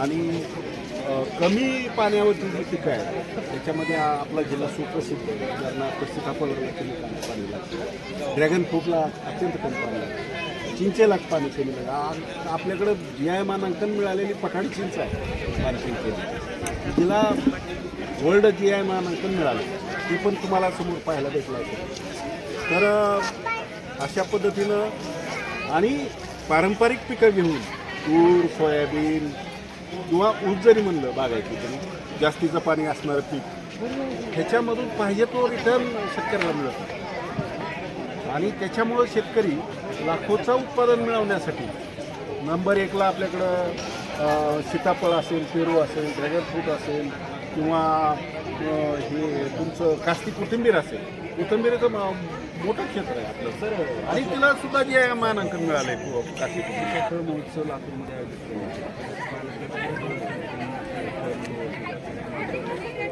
आणि कमी पाण्यावरती जी पिकं आहेत त्याच्यामध्ये आपला जिल्हा सुप्रसिद्ध आहे. उदाहरणार्थ कमी पाणी लागतं. ड्रॅगन फ्रूटला अत्यंत कमी पाणी लागतं. चिंचेला पाणी कमी लागतं. आ- आपल्याकडं न्यायमानांकन मिळालेली पठाण चिंच आहे. पाणी केली तिला वर्ल्ड जी आय मानांकन मिळालं. ते पण तुम्हाला समोर पाहायला भेटलं आहे. तर अशा पद्धतीनं आणि पारंपरिक पिकं घेऊन तूर सोयाबीन किंवा ऊस जरी म्हणलं बागायती जास्तीचं पाणी असणारं पीक ह्याच्यामधून पाहिजे तो रिटर्न शेतकऱ्याला मिळत आणि त्याच्यामुळं शेतकरी लाखोचं उत्पादन मिळवण्यासाठी नंबर एकला आपल्याकडं सीताफळ असेल पेरू असेल ड्रॅगन फ्रूट असेल किंवा हे तुमचं कास्ती कोथिंबीर असेल कोथिंबीरचं मोठं क्षेत्र आहे आपलं. सर आणि तिला सुद्धा जे मानांकन मिळालं आहे कास्ती कोथिंबीर महोत्सव लातूरमध्ये आयोजित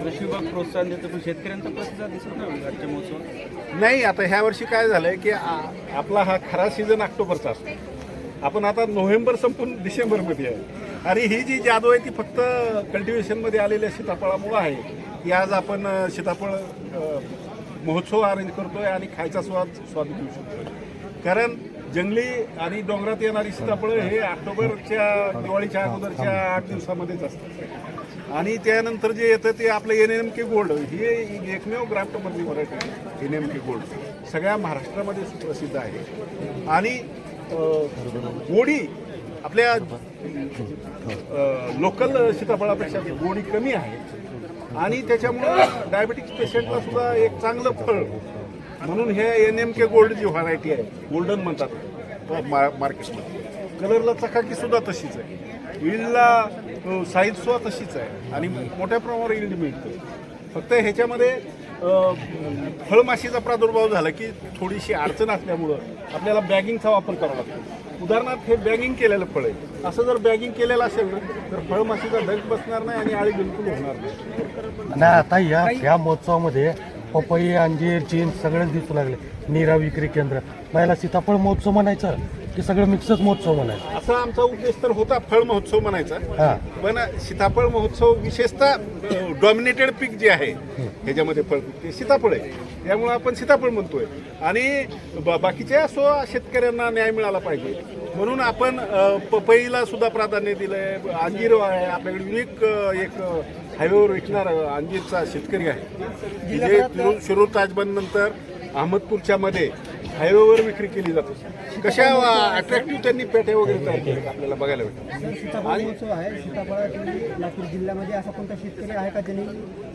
कृषी विभाग प्रोत्साहन देतो पण शेतकऱ्यांचा प्रतिसाद दिसत नाही आजच्या महोत्सवात नाही आता ह्या वर्षी काय झालंय की आ- आपला हा खरा सीझन ऑक्टोबरचा असतो. आपण आता नोव्हेंबर संपून डिसेंबरमध्ये आहे. आणि ही जी जादू आहे ती फक्त कल्टिवेशनमध्ये आलेल्या सीताफळामुळं आहे. की आज आपण अ, सीताफळ अ, महोत्सव अरेंज करतोय आणि खायचा स्वाद स्वाद घेऊ शकतो कारण जंगली आणि डोंगरात येणारी सीताफळं हे ऑक्टोबरच्या दिवाळीच्या अगोदरच्या आठ दिवसामध्येच असतात. आणि त्यानंतर जे येतं ते आपलं एन एम के गोल्ड ही एकमेव ग्राफ्टमधली variety N M K gold. सगळ्या महाराष्ट्रामध्ये सुप्रसिद्ध आहे. आणि गोडी आपल्या लोकल सीताफळापेक्षा गोडी कमी आहे. आणि त्याच्यामुळं डायबेटिक्स पेशंटला सुद्धा एक चांगलं फळ म्हणून हे एन एम के गोल्ड जी व्हरायटी आहे गोल्डन म्हणतात. मा मार्केटमध्ये कलरला चकाकी सुद्धा तशीच आहे. इल्डला साईज सुद्धा तशीच आहे. आणि मोठ्या प्रमाणावर इल्ड मिळतं. फक्त ह्याच्यामध्ये फळमाशीचा प्रादुर्भाव झाला की थोडीशी अडचण असल्यामुळं आपल्याला बॅगिंगचा वापर करावा लागतो. उदाहरणार्थ हे बॅगिंग केलेलं फळ आहे. असं जर बॅगिंग केलेलं असेल ना तर फळमाशीचा डग बसणार नाही आणि आळी बिलकुल होणार नाही. आणि आता या या महोत्सवामध्ये पपई अंजीर चीन सगळेच दिसू लागले. नीरा विक्री केंद्र. पहिला सीताफळ महोत्सव म्हणायचं की सगळं मिक्सच महोत्सव म्हणायचं? असा आमचा उद्देश तर होता फळ महोत्सव म्हणायचा. हा. पण सीताफळ महोत्सव विशेषतः डॉमिनेटेड पीक जे आहे ह्याच्यामध्ये फळ ते सीताफळ आहे. त्यामुळे आपण सीताफळ म्हणतोय. आणि ब- बाकीच्या सो शेतकऱ्यांना न्याय मिळाला पाहिजे. म्हणून आपण अ, पपईला सुद्धा प्राधान्य दिलंय. अंजीर आहे आपल्याकडे युनिक एक हायवेवर विकणार अंजीरचा शेतकरी आहे. की जे शिरूर- शिरूर ताजबंद नंतर अहमदपूरच्या मध्ये हायवेवर विक्री केली जाते. कशा अट्रॅक्टिव्ह त्यांनी पेट्या वगैरे तयार केल्या आपल्याला बघायला भेटतात सीताफळ महोत्सव आहे. सीताफळाची लातूर जिल्ह्यामध्ये असा कोणता शेतकरी आहे का ज्यांनी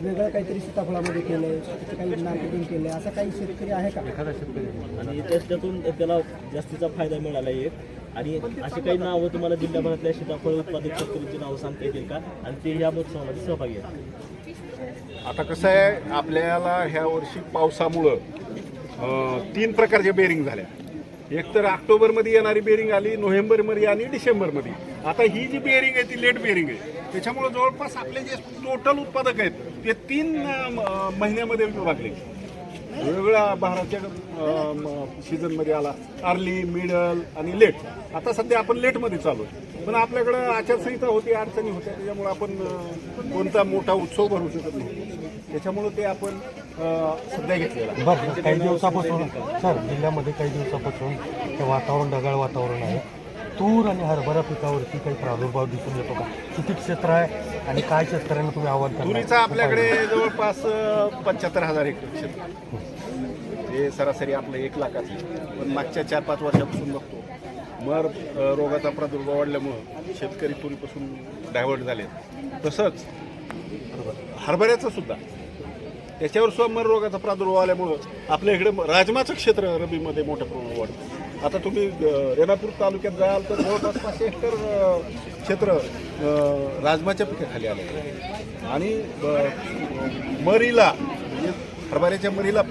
वेगळं काहीतरी सीताफळामध्ये त्याचं काही मार्केटिंग केलंय? असा काही शेतकरी आहे का? आणि त्याच्यातून त्याला जास्तीचा फायदा मिळाला एक. आणि अशी काही नावं तुम्हाला जिल्ह्याभरातल्या सीताफळ उत्पादक शेतकऱ्यांची नावं सांगता येतील का? आणि ते या महोत्सवामध्ये सहभागी आहेत. आता कसं आहे आपल्याला ह्या वर्षी पावसामुळं तीन प्रकारच्या बेरिंग झाल्या. एक तर ऑक्टोबरमध्ये येणारी बेरिंग आली नोव्हेंबरमध्ये आणि डिसेंबरमध्ये. आता ही जी बेरिंग आहे ती लेट बेरिंग आहे. त्याच्यामुळं जवळपास आपले जे टोटल उत्पादक आहेत ते तीन म- महिन्यामध्ये विभागले. वेगवेगळ्या बहाराच्या सीझनमध्ये आला. अर्ली मिडल आणि लेट आता सध्या आपण लेटमध्ये चालू आहे. पण आपल्याकडं आचारसंहिता होती अडचणी होत्या त्याच्यामुळे आपण कोणता मोठा उत्सव भरू शकत नाही. त्याच्यामुळं ते आपण सध्या घेतलेला बरं काही दिवसापासून सर जिल्ह्यामध्ये काही दिवसापासून ते वातावरण ढगाळ वातावरण आहे. तूर आणि हरभरा पिकावरती काही प्रादुर्भाव दिसून येतो का? किती क्षेत्र आहे आणि काय शेतकऱ्यांना तुम्ही आव्हान तुरीचा आपल्याकडे जवळपास पंच्याहत्तर हजार हेक्टर क्षेत्र हे सरासरी आपलं एक लाखाचं पण मागच्या चार पाच वर्षापासून बघतो. मर रोगाचा प्रादुर्भाव वाढल्यामुळं शेतकरी तुरीपासून डायव्हर्ट झाले तसंच हरभऱ्याचं सुद्धा. त्याच्यावर सुद्धा मर रोगाचा प्रादुर्भाव आल्यामुळं आपल्या इकडे राजमाचं क्षेत्र रबीमध्ये मोठ्या प्रमाणात वाढतं. आता तुम्ही रेणापूर तालुक्यात जाल तर जवळपास पाचशे हेक्टर क्षेत्र राजमाच्या पिकाखाली आलं. आहे. आणि मरीला म्हणजे हरभऱ्याच्या मरीला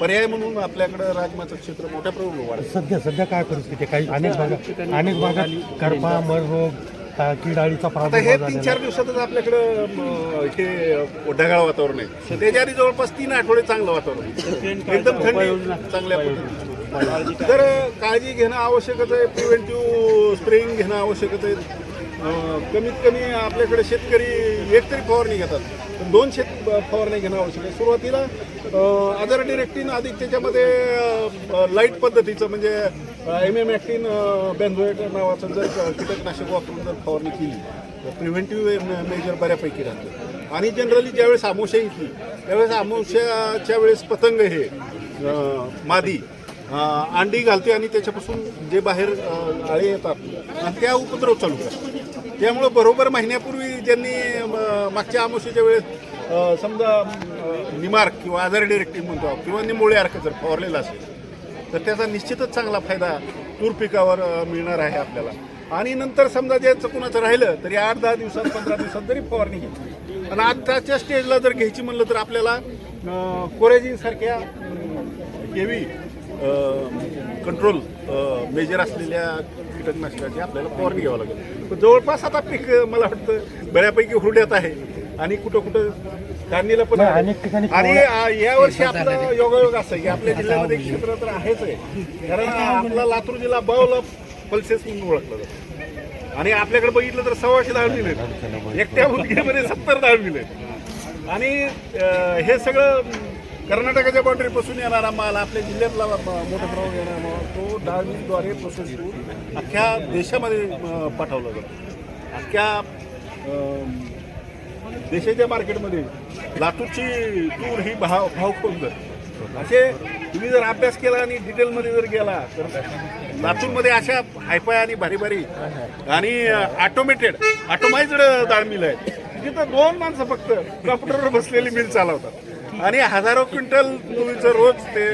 पर्याय म्हणून आपल्याकडं राजमाचं क्षेत्र मोठ्या प्रमाणात वाढतं सध्या सध्या काय परिस्थिती काही अनेक भागात अनेक भागात करपा मर रोग किडाळीचा आता हे तीन चार दिवसातच आपल्याकडं हे ढगाळ वातावरण आहे. त्याच्या आधी जवळपास तीन आठवडे चांगलं वातावरण. एकदम थंडी चांगल्या पद्धतीने. तर काळजी घेणं आवश्यकच आहे प्रिव्हेंटिव्ह स्प्रेइंग घेणं आवश्यकच आहे. कमीत कमी आपल्याकडे शेतकरी एक तरी फवारणी घेतात. पण दोन शेत फवारणी घेणं आवश्यक आहे. सुरुवातीला अदर डिरेक्टिन अधिक त्याच्यामध्ये लाइट पद्धतीचं म्हणजे एम एम ॲक्टिन बेन्झोएट नावाचं जर कीटकनाशक वापरून जर फवारणी केली तर प्रिव्हेंटिव्ह मेजर बऱ्यापैकी राहतं. आणि जनरली ज्यावेळेस आमोशा येते त्यावेळेस आमोशाच्या वेळेस पतंग हे मादी अंडी घालते आणि त्याच्यापासून जे बाहेर आळे येतात आणि त्या उपद्रव चालू करतात त्यामुळं बरोबर महिन्यापूर्वी ज्यांनी मागच्या आमोशीच्या वेळेस समजा निमार्क किंवा आजार डिरेक्टिव्ह म्हणतो किंवा निमोळे अर्क जर फवारलेला असेल तर त्याचा निश्चितच चांगला फायदा तूर पिकावर मिळणार आहे आपल्याला. आणि नंतर समजा जे कुणाचं राहिलं तरी आठ दहा दिवसात पंधरा दिवसात जरी फवारणी घ्यायची आणि आत्ताच्या स्टेजला जर घ्यायची म्हणलं तर आपल्याला कोरेजिन सारख्या कंट्रोल मेजर असलेल्या कीटकनाशकाची आपल्याला फवारणी घ्यावं लागेल. जवळपास आता पीक मला वाटतं बऱ्यापैकी हुरड्यात आहे आणि कुठं कुठं काढणीला पण आणि अं, यावर्षी आपलं योगायोग असं की आपल्या जिल्ह्यामध्ये क्षेत्र तर आहेच आहे. कारण आपला लातूर जिल्हा बावला पल्सेस म्हणून ओळखला जातो. आणि आपल्याकडे बघितलं तर सव्वाशे दहा मिळेल एकट्या मुलगीमध्ये सत्तर दहा मिळेल आणि हे सगळं कर्नाटकाच्या बाउंड्रीपासून येणारा माल आपल्या जिल्ह्यातला म- मोठ्या प्रमाणात येणारा माल तो डाळीद्वारे प्रोसेस करून अख्ख्या देशामध्ये पाठवला जातो. अख्ख्या देशाच्या मार्केटमध्ये लातूरची तूर ही भाव भाव कोणतं असे तुम्ही जर अभ्यास केला आणि डिटेलमध्ये जर गेला तर लातूरमध्ये अशा हायफाय आणि भारी भारी आणि ऑटोमेटेड ऑटोमाइज्ड डाळ मिल आहे तिथं दोन माणसं फक्त कॉम्प्युटरवर बसलेली मिल चालवतात. आणि हजारो क्विंटल तुरीचं रोज ते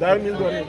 डाळ मिलद्वारे